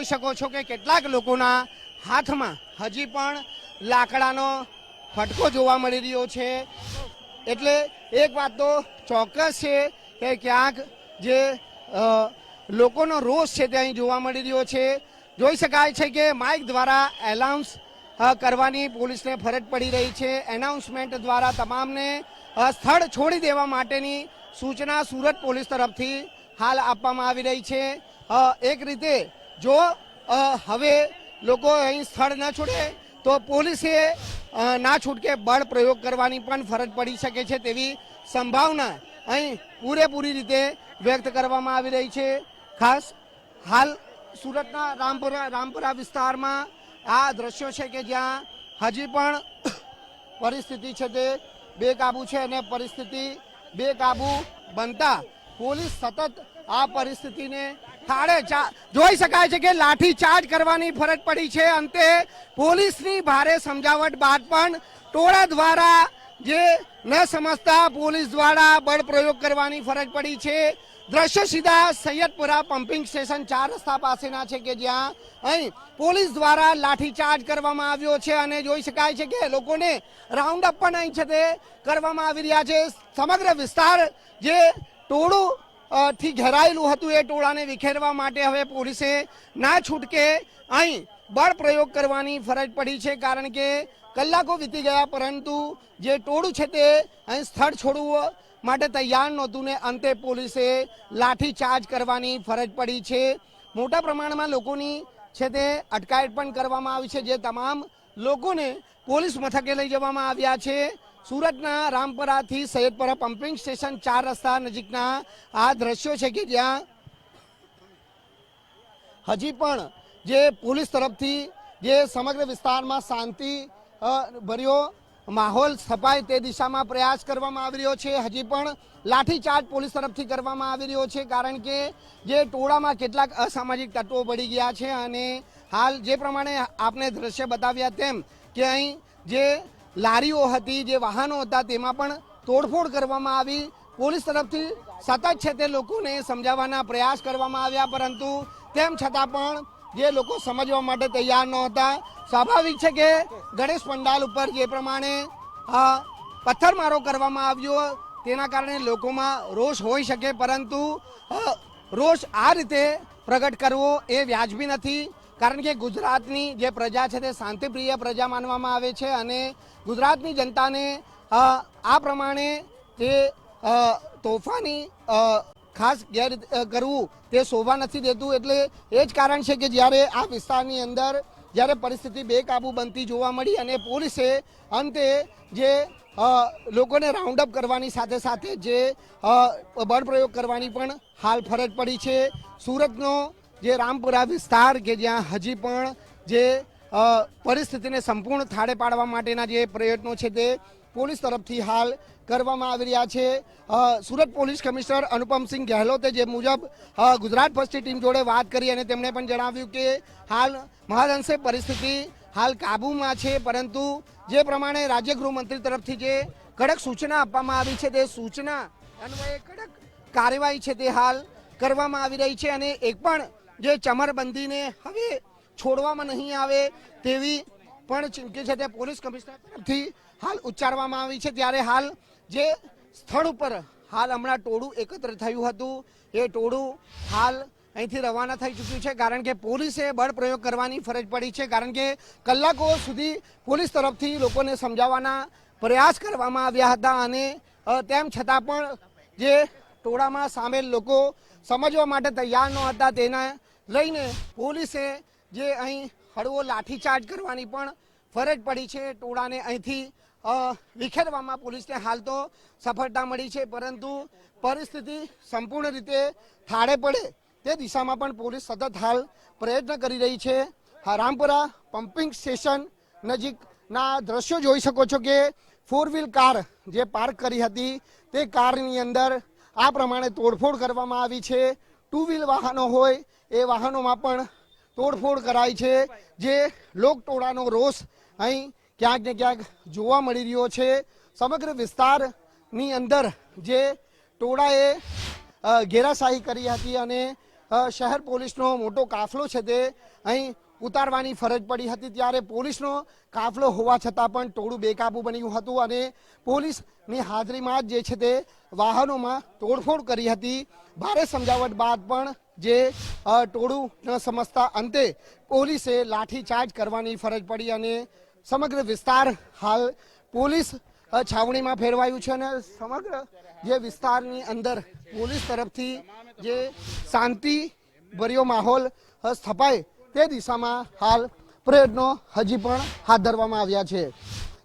જોઈ શકો છો કે કેટલાક લોકોના હાથમાં હજી પણ લાકડાનો ફટકો જોવા મળી રહ્યો છે. એટલે એક વાત તો ચોક્કસ છે કે ક્યાંક જે લોકોનો રોષ છે તે અહીં જોવા મળી રહ્યો છે. જોઈ શકાય છે કે માઇક દ્વારા એલાઉન્સ કરવાની પોલીસને ફરજ પડી રહી છે. એનાઉન્સમેન્ટ દ્વારા તમામને સ્થળ છોડી દેવા માટેની સૂચના સુરત પોલીસ તરફથી હાલ આપવામાં આવી રહી છે. એક રીતે જો હવે લોકો અહીં સ્થળ ન છોડે, તો પોલીસે ના છૂટકે બળ પ્રયોગ કરવાની પણ ફરજ પડી શકે છે તેવી સંભાવના અહીં પૂરેપૂરી રીતે વ્યક્ત કરવામાં આવી રહી છે. ખાસ હાલ સુરતના રામપુરા રામપુરા વિસ્તારમાં આ દ્રશ્યો છે કે જ્યાં હજી પણ પરિસ્થિતિ છે તે બેકાબુ છે અને પરિસ્થિતિ બેકાબુ બનતા પોલીસ સતત આ પરિસ્થિતિને થાળે જોઈ શકાય છે કે લાઠી ચાર્જ કરવાની ફરજ પડી છે. અંતે પોલીસની ભારે સમજાવટ બાદ પણ ટોળા દ્વારા જે ન સમજતા પોલીસ દ્વારા બળ પ્રયોગ કરવાની ફરજ પડી છે. દ્રશ્ય સીધા સૈયદપુરા પમ્પિંગ સ્ટેશન ચાર રસ્તા પાસેના છે કે જ્યાં અહીં પોલીસ દ્વારા લાઠીચાર્જ કરવામાં આવ્યો છે અને જોઈ શકાય છે કે લોકોને રાઉન્ડ અપ પણ અહીં છે તે કરવામાં આવી રહ્યા છે. સમગ્ર વિસ્તાર જે ટોળું થી ઘેરાયેલું હતું એ ટોળાને વિખેરવા માટે હવે પોલીસે ના છૂટકે અહીં બળ પ્રયોગ કરવાની ફરજ પડી છે, કારણ કે કલાકો વીતી ગયા, પરંતુ જે ટોળું છે તે અહીં સ્થળ છોડવું માટે તૈયાર નહોતું ને અંતે પોલીસે લાઠી ચાર્જ કરવાની ફરજ પડી છે. મોટા પ્રમાણમાં લોકોની છે તે અટકાયત પણ કરવામાં આવી છે, જે તમામ લોકોને પોલીસ મથકે લઈ જવામાં આવ્યા છે. સુરતના રામપરાથી સૈયદપરા પમ્પિંગ સ્ટેશન ચાર રસ્તા નજીકના આ દ્રશ્યો છે કે જ્યાં હજી પણ જે પોલીસ તરફથી જે સમગ્ર વિસ્તારમાં શાંતિ ભર્યો માહોલ સ્થપાય તે દિશામાં પ્રયાસ કરવામાં આવી રહ્યો છે. હજી પણ લાઠીચાર્જ પોલીસ તરફથી કરવામાં આવી રહ્યો છે કારણ કે જે ટોળામાં કેટલાક અસામાજિક તત્વો પડી ગયા છે અને હાલ જે પ્રમાણે આપને દ્રશ્ય બતાવ્યા તેમ કે અહીં જે લારીઓ હતી, જે વાહનો હતા, તેમાં પણ તોડફોડ કરવામાં આવી. પોલીસ તરફથી સતત છે તે લોકોને સમજાવવાના પ્રયાસ કરવામાં આવ્યા, પરંતુ તેમ છતાં પણ જે લોકો સમજવા માટે તૈયાર નહોતા. સ્વાભાવિક છે કે ગણેશ પંડાલ ઉપર જે પ્રમાણે પથ્થરમારો કરવામાં આવ્યો, તેના કારણે લોકોમાં રોષ હોઈ શકે, પરંતુ રોષ આ રીતે પ્રગટ કરવો એ વ્યાજબી નથી. કારણ કે ગુજરાતની જે પ્રજા છે તે શાંતિપ્રિય પ્રજા માનવામાં આવે છે અને ગુજરાતની જનતાને આ પ્રમાણે તે તોફાની ખાસ ગેર કરવું તે શોભા નથી દેતું. એટલે એ જ કારણ છે કે જ્યારે આ વિસ્તારની અંદર જ્યારે પરિસ્થિતિ બેકાબુ બનતી જોવા મળી અને પોલીસે અંતે જે લોકોને રાઉન્ડ અપ કરવાની સાથે સાથે જે બળપ્રયોગ કરવાની પણ હાલ ફરજ પડી છે. સુરતનો જે રામપુરા વિસ્તાર કે જ્યાં હજી પણ જે પરિસ્થિતિને સંપૂર્ણ થાળે પાડવા માટેના જે પ્રયત્નો છે તે પોલીસ તરફથી હાલ કરવામાં આવી રહ્યા છે. સુરત પોલીસ કમિશનર અનુપમસિંહ ગેહલોતે જે મુજબ ગુજરાત ફર્સ્ટની ટીમ જોડે વાત કરી અને તેમણે પણ જણાવ્યું કે હાલ મહદઅંશે પરિસ્થિતિ હાલ કાબૂમાં છે, પરંતુ જે પ્રમાણે રાજ્ય ગૃહમંત્રી તરફથી જે કડક સૂચના આપવામાં આવી છે તે સૂચના અન્વયે કડક કાર્યવાહી છે તે હાલ કરવામાં આવી રહી છે અને એક પણ જે ચમરબંધીને હવે છોડવામાં નહીં આવે તેવી પણ ચીમકી છે તે પોલીસ કમિશનર તરફથી હાલ ઉચ્ચારવામાં આવી છે. ત્યારે હાલ જે સ્થળ ઉપર હાલ હમણાં ટોળું એકત્ર થયું હતું, એ ટોળું હાલ અહીંથી રવાના થઈ ચૂક્યું છે. કારણ કે પોલીસે બળ પ્રયોગ કરવાની ફરજ પડી છે. કારણ કે કલાકો સુધી પોલીસ તરફથી લોકોને સમજાવવાના પ્રયાસ કરવામાં આવ્યા હતા અને તેમ છતાં પણ જે ટોળામાં સામેલ લોકો સમજવા માટે તૈયાર ન હતા તેના લઈને પોલીસે જે અહીં હળવો લાઠીચાર્જ કરવાની પણ ફરજ પડી છે, ટોળાને અહીંથી વિખેરવામાં પોલીસને હાલ તો સફળતા મળી છે, પરંતુ પરિસ્થિતિ સંપૂર્ણ રીતે થાળે પડે તે દિશામાં પણ પોલીસ સતત હાલ પ્રયત્ન કરી રહી છે. રામપુરા પમ્પિંગ સ્ટેશન નજીકના દ્રશ્યો જોઈ શકો છો કે ફોર વ્હીલ કાર જે પાર્ક કરી હતી તે કારની અંદર આ પ્રમાણે તોડફોડ કરવામાં આવી છે. ટુ વ્હીલ વાહનો હોય, એ વાહનોમાં પણ તોડફોડ કરાય છે, જે લોકટોળાનો રોષ અહીં ક્યાંક ને ક્યાંક જોવા મળી રહ્યો છે. સમગ્ર વિસ્તારની અંદર જે ટોળાએ ઘેરાશાહી કરી હતી અને શહેર પોલીસનો મોટો કાફલો છે તે અહીં ઉતારવાની ફરજ પડી હતી ત્યારે પોલીસનો કાફલો હોવા છતાં પણ ટોળું બેકાબુ બન્યું હતું અને પોલીસની હાજરીમાં જ જે છે તે વાહનોમાં તોડફોડ કરી હતી. ભારે સમજાવટ બાદ પણ જે ટોળું ન સમજતા અંતે પોલીસે લાઠીચાર્જ કરવાની ફરજ પડી અને સમગ્ર વિસ્તાર હાલ પોલીસ છાવણીમાં ફેરવાયું છે અને સમગ્ર જે વિસ્તારની અંદર પોલીસ તરફથી જે શાંતિ ભર્યો માહોલ સ્થપાય તે દિશામાં હાલ પ્રયત્નો હજી પણ હાથ ધરવામાં આવ્યા છે.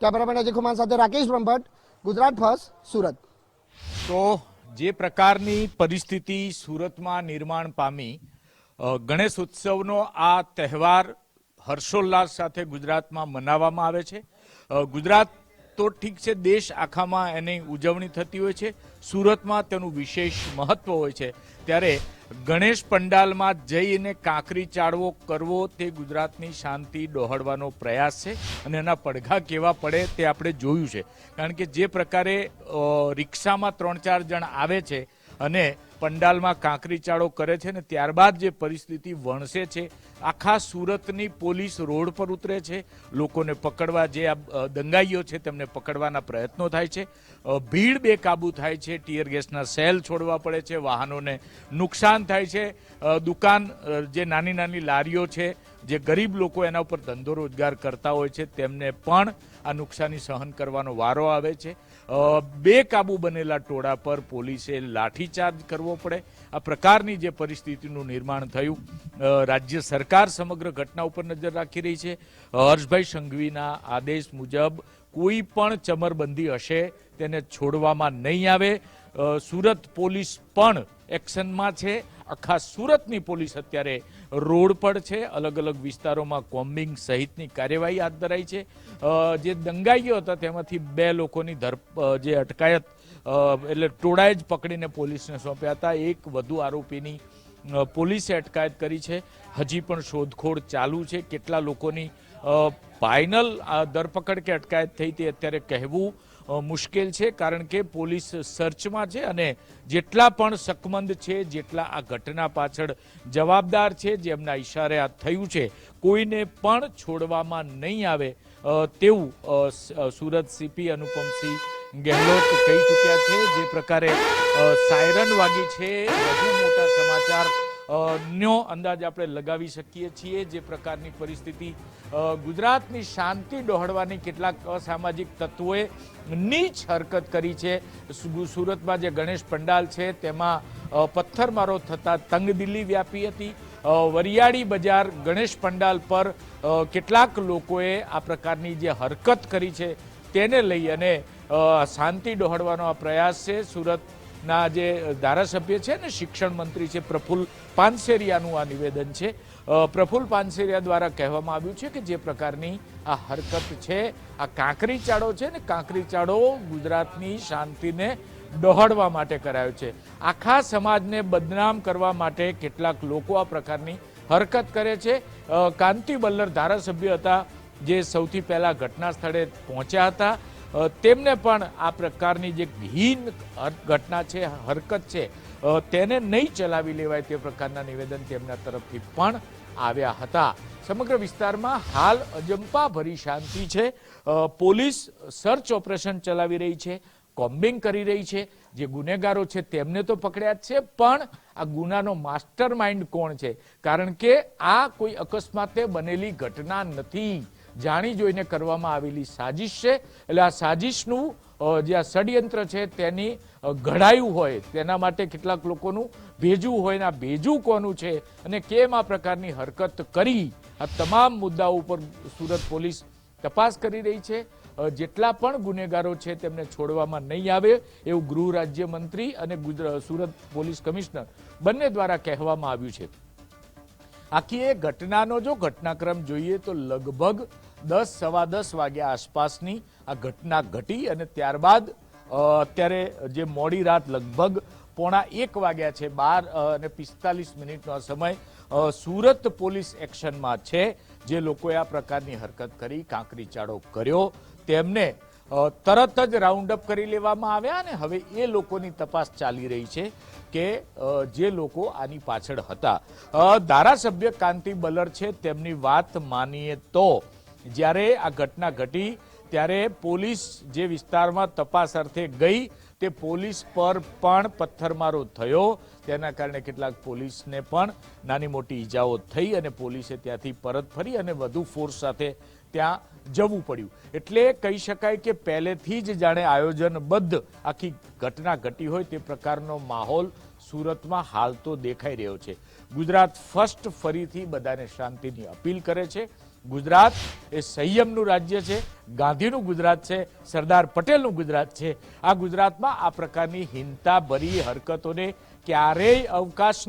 કેમેરામેન અજય કુમાર સાથે રાકેશ બ્રહ્મભટ્ટ, ગુજરાત ફર્સ્ટ, સુરત. તો જે પ્રકારની પરિસ્થિતિ સુરતમાં નિર્માણ પામી ગણેશ ઉત્સવનો આ તહેવાર હર્ષોલ્લાસ સાથે ગુજરાતમાં મનાવવામાં આવે છે. ગુજરાત તો ઠીક છે, દેશ આખામાં એની ઉજવણી થતી હોય છે. સુરતમાં તેનું વિશેષ મહત્વ હોય છે. ત્યારે ગણેશ પંડાલમાં જઈને કાંકરી ચાળવો કરવો તે ગુજરાતની શાંતિ ડહોળવાનો પ્રયાસ છે અને એના પડઘા કેવા પડે તે આપણે જોયું છે. કારણ કે જે પ્રકારે રિક્ષામાં ત્રણ ચાર જણ આવે છે અને પંડાલમાં કાંકરી ચાળો કરે છે ને ત્યારબાદ જે પરિસ્થિતિ વણસે છે, આખા સુરતની પોલીસ રોડ પર ઉતરે છે. લોકોને પકડવા જે આ દંગાઈઓ છે તેમને પકડવાના પ્રયત્નો થાય છે. ભીડ બેકાબૂ થાય છે, ટીયર ગેસના સેલ છોડવા પડે છે, વાહનોને નુકસાન થાય છે. દુકાન જે નાની નાની લારીઓ છે, જે ગરીબ લોકો એના ઉપર ધંધો રોજગાર કરતા હોય છે, તેમને પણ આ નુકસાની સહન કરવાનો વારો આવે છે. બે બેકાબુ બનેલા ટોળા પર પોલીસે લાઠીચાર્જ કરવો પડે. આ પ્રકારની જે પરિસ્થિતિનું નિર્માણ થયું રાજ્ય સરકાર સમગ્ર ઘટના ઉપર નજર રાખી રહી છે. હર્ષભાઈ સંઘવીના આદેશ મુજબ કોઈ પણ ચમરબંધી હશે, તેને છોડવામાં નહીં આવે. સુરત પોલીસ પણ એક્શનમાં છે. આખા સુરતની પોલીસ અત્યારે રોડ પર છે. અલગ અલગ વિસ્તારોમાં કોમ્બિંગ સહિતની કાર્યવાહી હાથ ધરાઈ છે. જે દંગાઈઓ હતા તેમાંથી બે લોકોની ધર જે અટકાયત એટલે ટોળાએ જ પકડીને પોલીસને સોંપ્યા હતા. એક વધુ આરોપીની પોલીસે અટકાયત કરી છે. હજી પણ શોધખોળ ચાલુ છે. કેટલા લોકોની ફાઇનલ ધરપકડ કે અટકાયત થઈ તે અત્યારે કહેવું મુશ્કેલ છે, કારણ કે પોલીસ સર્ચમાં છે અને જેટલા પણ શકમંદ છે, જેટલા આ ઘટના પાછળ જવાબદાર છે જેમના ઈશારે આ થયું છે, કોઈને પણ છોડવામાં નહીં આવે તેવું સુરત સીપી અનુપમસિંહ ગેહલોત કહી ચૂક્યા છે. જે પ્રકારે સાયરન વાગી છે, વધુ મોટા સમાચાર નો અંદાજ આપણે લગાવી શકીએ છીએ જે પ્રકારની પરિસ્થિતિ ગુજરાતની શાંતિ ડહોળવાની કેટલાક અસામાજિક તત્વોએ નીચ હરકત કરી છે. સુરતમાં જે ગણેશ પંડાલ છે, તેમાં પથ્થરમારો થતાં તંગદિલ્લી વ્યાપી હતી. વરિયાળી બજાર ગણેશ પંડાલ પર કેટલાક લોકોએ આ પ્રકારની જે હરકત કરી છે, તેને લઈ અને શાંતિ ડહોળવાનો આ પ્રયાસ છે. સુરત ના, જે ધારાસભ્ય છે ને શિક્ષણ મંત્રી છે પ્રફુલ્લ પાનસેરિયાનું આ નિવેદન છે. પ્રફુલ પાનસેરિયા દ્વારા કહેવામાં આવ્યું છે કે જે પ્રકારની આ હરકત છે, આ કાંકરી ચાળો છે ને કાંકરી ચાળો ગુજરાતની શાંતિને ડહોળવા માટે કરાયો છે. આખા સમાજને બદનામ કરવા માટે કેટલાક લોકો આ પ્રકારની હરકત કરે છે. કાંતિ બલ્લર ધારાસભ્ય હતા, જે સૌથી પહેલા ઘટના સ્થળે પહોંચ્યા હતા. તેમને પણ આ પ્રકારની જે હીન ઘટના છે, હરકત છે તેને નહીં ચલાવી લેવાય તે પ્રકારના નિવેદન તેમના તરફથી પણ આવ્યા હતા. સમગ્ર વિસ્તારમાં હાલ અજંપા ભરી શાંતિ છે. પોલીસ સર્ચ ઓપરેશન ચલાવી રહી છે, કોમ્બિંગ કરી રહી છે. જે ગુનેગારો છે તેમને તો પકડ્યા જ છે, પણ આ ગુનાનો માસ્ટર માઇન્ડ કોણ છે? કારણ કે આ કોઈ અકસ્માતે બનેલી ઘટના નથી. જાણી જોઈને કરવામાં આવેલી સાજિશ છે. એટલે આ સાજિશનું જે આ ષડયંત્ર છે તેની ઘડાયું હોય, તેના માટે કેટલાક લોકોનું ભેજું હોય ને આ ભેજું કોનું છે અને કેમ આ પ્રકારની હરકત કરી? આ તમામ મુદ્દાઓ ઉપર સુરત પોલીસ તપાસ કરી રહી છે. જેટલા પણ ગુનેગારો છે તેમને છોડવામાં નહીં આવે એવું ગૃહ રાજ્ય મંત્રી અને સુરત પોલીસ કમિશનર બંને દ્વારા કહેવામાં આવ્યું છે. આખી એ ઘટનાનો જો ઘટનાક્રમ જોઈએ તો લગભગ દસ, સવા દસ વાગ્યા આસપાસની આ ઘટના ઘટી અને ત્યારબાદ અત્યારે જે મોડી રાત લગભગ પોણા એક વાગ્યા છે, બાર અને પિસ્તાલીસ મિનિટનો સમય સુરત પોલીસ એક્શનમાં છે. જે લોકોએ આ પ્રકારની હરકત કરી, કાંકરી ચાળો કર્યો. તેમને તરત જ રાઉન્ડ અપ કરી લેવામાં આવ્યા અને હવે એ લોકોની તપાસ ચાલી રહી છે કે જે લોકો આની પાછળ હતા. ધારાસભ્ય કાંતિ બલર છે, તેમની વાત માનીએ તો, જ્યારે આ ઘટના ઘટી, ત્યારે પોલીસ જે વિસ્તારમાં તપાસ અર્થે ગઈ, તે પોલીસ પર પણ પથ્થરમારો થયો. તેના કારણે કેટલાક પોલીસને પણ નાની મોટી ઈજાઓ થઈ અને પોલીસે ત્યાંથી પરત ફરી અને વધુ ફોર્સ સાથે ત્યાં જવું પડ્યું. એટલે કહી શકાય કે પહેલેથી જ જાણે આયોજનબદ્ધ આખી ઘટના ઘટી હોય તે પ્રકારનો માહોલ સુરતમાં હાલ તો દેખાઈ રહ્યો છે. ગુજરાત ફર્સ્ટ ફરીથી બધાને શાંતિની અપીલ કરે છે. ગુજરાત એ સંયમનું રાજ્ય છે, ગાંધીનું ગુજરાત છે, સરદાર પટેલનું ગુજરાત છે. આ ગુજરાતમાં આ પ્રકારની હિંતાભરી હરકતોને ક્યારેય અવકાશ ન